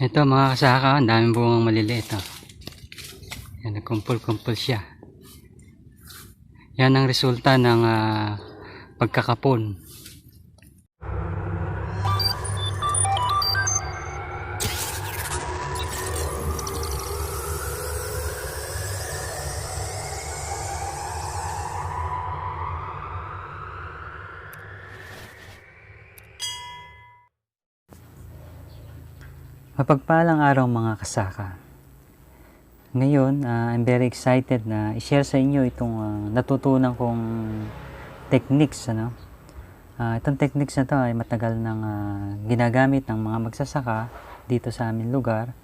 Ito mga kasaka, ang daming bungang maliliit. Oh. Yan, nagkumpul-kumpul siya. Yan ang resulta ng ah, pagkakapon. Mapagpalang araw mga kasaka. Ngayon, ah, I'm very excited na i-share sa inyo itong ah, natutunan kong techniques. Ano? Ah, itong techniques na to ay matagal nang ah, ginagamit ng mga magsasaka dito sa aming lugar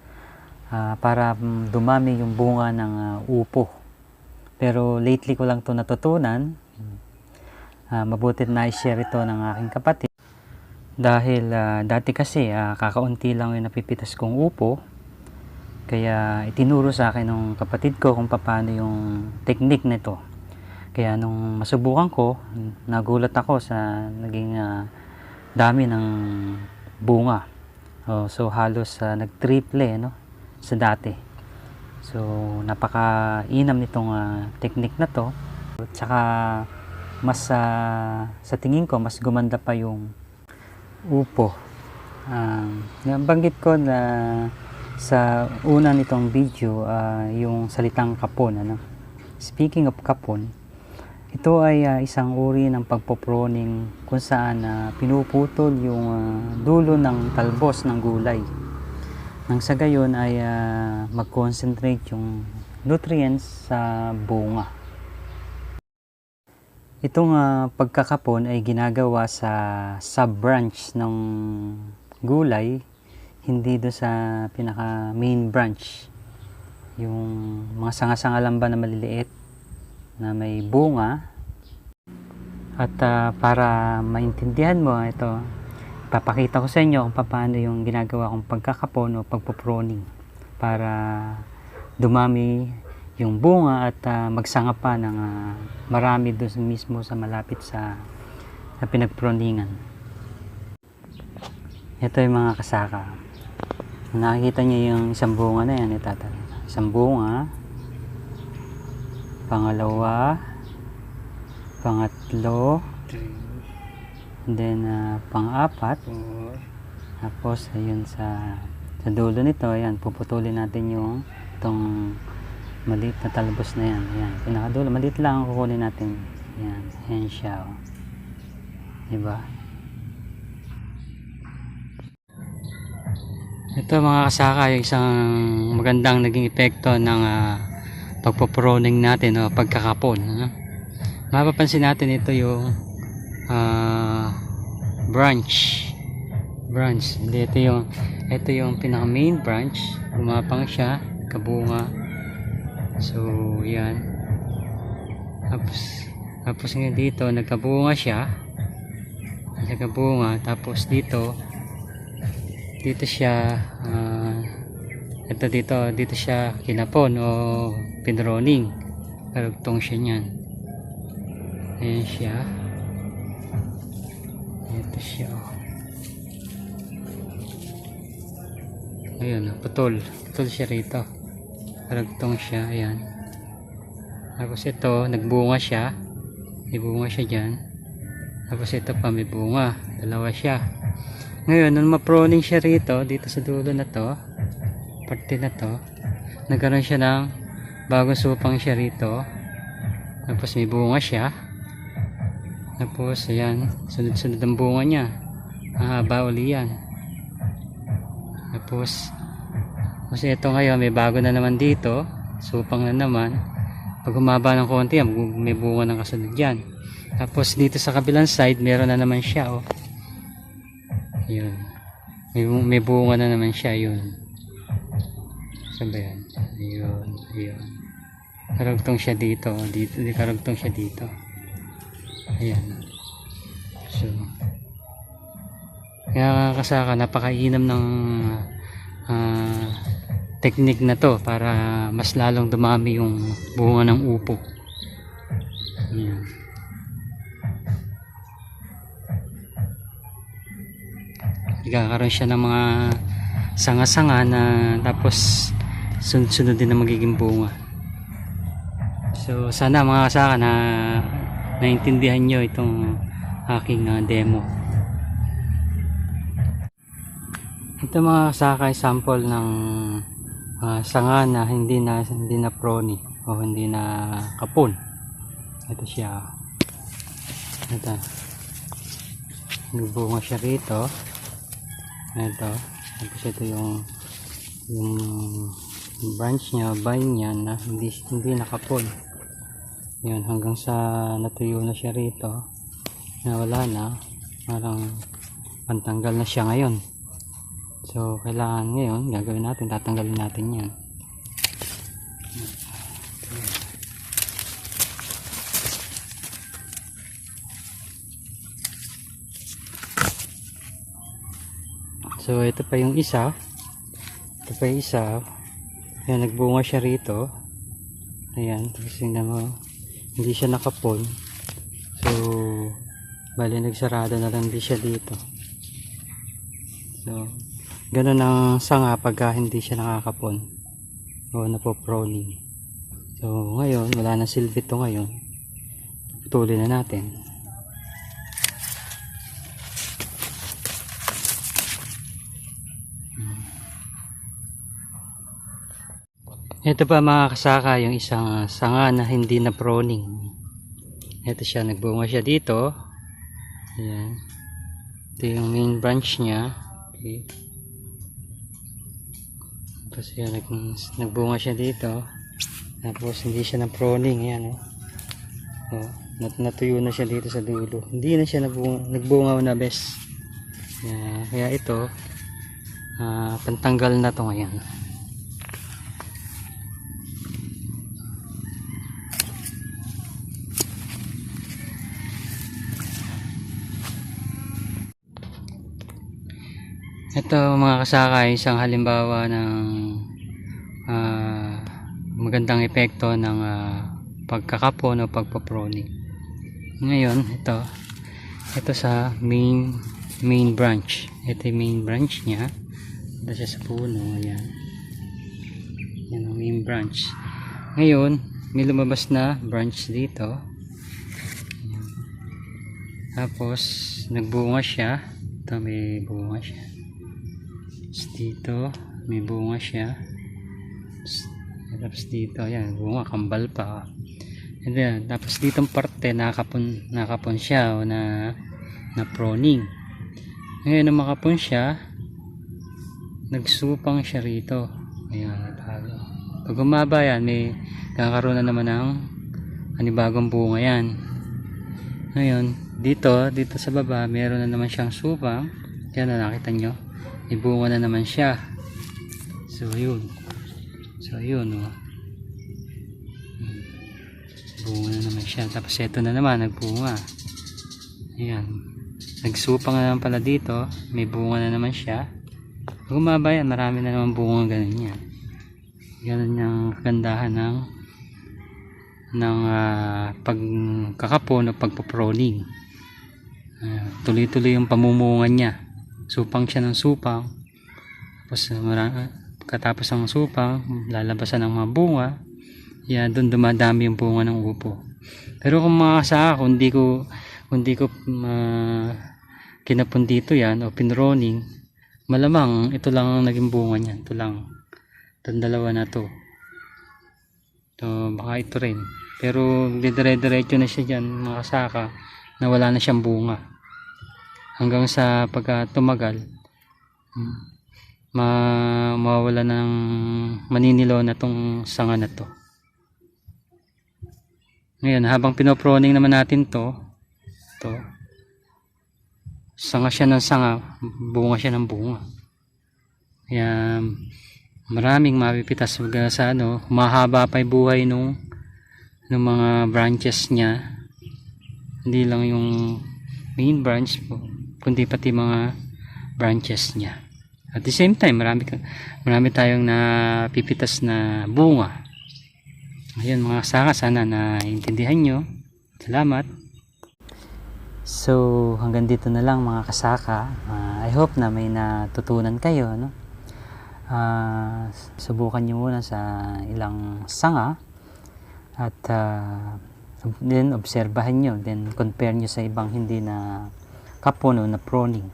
ah, para mm, dumami yung bunga ng ah, upo. Pero lately ko lang to natutunan. Ah, mabuti na i-share ito ng aking kapatid. Dahil ah, dati kasi ah, kakaunti lang yung napipitas kong upo. Kaya itinuro sa akin ng kapatid ko kung paano yung technique nito. Kaya nung masubukan ko, nagulat ako sa naging ah, dami ng bunga. Oh, so halos ah, nag-triple no sa dati. So napaka-inam nitong ah, technique na to. At saka mas ah, sa tingin ko mas gumanda pa yung upo. Um, nabanggit ko na sa una nitong video ah, yung salitang kapon. Ano? Speaking of kapon, ito ay ah, isang uri ng pagpoproning kung saan ah, pinuputol yung ah, dulo ng talbos ng gulay. Nang sa gayon ay ah, mag-concentrate yung nutrients sa bunga. Itong ah, pagkakapon ay ginagawa sa sub-branch ng gulay, hindi do sa pinaka main branch. Yung mga sanga-sanga lang ba na maliliit na may bunga. At ah, para maintindihan mo ito, papakita ko sa inyo kung paano yung ginagawa kong pagkakapon o pagpoproning para dumami yung bunga at ah, magsanga pa ng ah, marami doon mismo sa malapit sa, sa pinagproningan. Ito yung mga kasaka. Nakikita niyo yung isang bunga na yan, itata. Isang bunga, pangalawa, pangatlo, and then ah, pang-apat, tapos ayun sa sa dulo nito, ayan, puputulin natin yung itong maliit na talbos na yan. Ayan, pinakadulo, maliit lang ang kukunin natin. Ayan, ayan siya. Oh. Diba? Ito mga kasaka, yung isang magandang naging epekto ng ah, pagpoproning natin o pagkakapon. Ano? Mapapansin natin ito yung ah, branch. Branch. Ito yung ito yung pinaka main branch. Gumapang siya, kabunga. So, yan. Tapos, tapos ngayon dito, nagkabunga siya. Nagkabunga. Tapos dito, dito siya, ah, ito dito, dito siya kinapon o pinroning. Karugtong siya niyan. Ayan siya. Ito siya. oh. Ayun, putol. Putol siya rito. Karagtong siya, ayan. Tapos ito, nagbunga siya. May bunga siya dyan. Tapos ito pa, may bunga. Dalawa siya. Ngayon, nung ma-proning siya rito, dito sa dulo na to, parte na to, nagkaroon siya ng bagong supang siya rito. Tapos may bunga siya. Tapos, ayan, sunod-sunod ang bunga niya. Mahaba uli yan. Tapos, kasi ito ngayon, may bago na naman dito. Supang na naman. Pag humaba ng konti, yan, may bunga ng kasunod yan. Tapos dito sa kabilang side, meron na naman siya, oh. Yun. May, may bunga na naman siya, yun. Saan yan? Ayun, ayun. Karugtong siya dito, oh. dito, di karugtong siya dito. Ayan. So, kaya kasaka, napakainam ng ah, technique na to para mas lalong dumami yung bunga ng upo. Ayan. Nagkakaroon siya ng mga sanga-sanga na tapos sunod-sunod din na magiging bunga. So sana mga kasaka na naintindihan nyo itong aking ah, demo. Ito mga kasaka sample ng ah, sanga na hindi na hindi na prony o hindi na kapon. Ito siya. Ito. Nagbunga siya rito. Ito. Tapos ito yung yung branch niya, vine niya na hindi, hindi nakapon. Yun, hanggang sa natuyo na siya rito. Na wala na. Parang pantanggal na siya ngayon. So, kailangan ngayon, gagawin natin, tatanggalin natin yan. So, ito pa yung isa. Ito pa yung isa. Ayan, nagbunga siya rito. Ayan, tapos tingnan mo. Hindi siya nakapon. So, bali nagsarado na lang din siya dito. So, ganun ang sanga pagka hindi siya nakakapon. O napoproning. So, ngayon, wala na silbi to ngayon. Putulin na natin. Ito pa mga kasaka, yung isang sanga na hindi na proning. Ito siya, nagbunga siya dito. Ayan. Ito yung main branch niya. Okay. Tapos yan, nag, nagbunga siya dito. Tapos hindi siya na proning. Ayan o. Oh. nat natuyo na siya dito sa dulo. Hindi na siya nagbunga, nagbunga na bes. Kaya, kaya ito, ah, pantanggal na to ngayon. Ito mga kasaka isang halimbawa ng ah, magandang epekto ng ah, pagkakapon o pagpaproning. Ngayon, ito ito sa main main branch. Ito yung main branch niya. Ito siya sa puno. Ayan. Yan ang main branch. Ngayon, may lumabas na branch dito. Ayan. Tapos, nagbunga siya. Ito may bunga siya. Tapos dito, may bunga siya. Tapos dito, ayan, bunga, kambal pa. And then, tapos ditong parte, nakapon, nakapon siya o na, na proning. Ngayon, na makapon siya, nagsupang siya rito. Ayan, nagtalo. Pag umaba yan, may kakaroon na naman ng anibagong bunga yan. Ngayon, dito, dito sa baba, meron na naman siyang supang. Yan na nakita nyo ibunga na naman siya. So yun. So yun oh. Bunga na naman siya. Tapos ito na naman nagbunga. Ayan. Nagsupang na naman pala dito. May bunga na naman siya. Pag umaba yan. Marami na naman bunga ganun yan. Ganun yung kagandahan ng ng uh, pagkakapon o pagpaproning. Uh, tuloy-tuloy yung pamumunga niya supang siya ng supang tapos katapos ng supang lalabasan ng mga bunga. Yan doon dumadami yung bunga ng upo. Pero kung mga sa ako hindi ko hindi ko uh, kinapon dito yan o pinroning malamang ito lang ang naging bunga niyan. Ito lang. Itong dalawa na to. To baka ito rin. Pero dire-diretso na siya dyan mga kasaka na wala na siyang bunga hanggang sa pagka tumagal hmm, ma mawala ng maninilaw na tong sanga na to. Ngayon habang pinoproning naman natin to to sanga siya ng sanga bunga siya ng bunga. Kaya maraming mapipitas sa ano mahaba pa yung buhay nung ng mga branches niya. Hindi lang yung main branch po kundi pati mga branches niya. At the same time, marami, marami tayong napipitas na bunga. Ayun mga saka, sana na intindihan nyo. Salamat. So, hanggang dito na lang mga kasaka. Uh, I hope na may natutunan kayo. No? Ah, subukan nyo muna sa ilang sanga at ah, then obserbahan nyo then compare nyo sa ibang hindi na kapon o na proning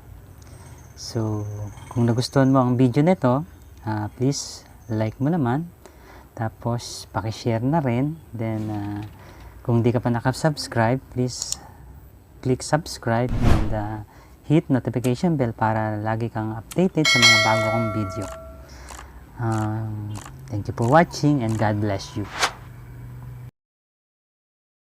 so kung nagustuhan mo ang video nito ah, please like mo naman. Tapos pakishare na rin. Then ah, kung di ka pa nakasubscribe please click subscribe and ah, hit notification bell para lagi kang updated sa mga bago kong video. Um, thank you for watching and God bless you.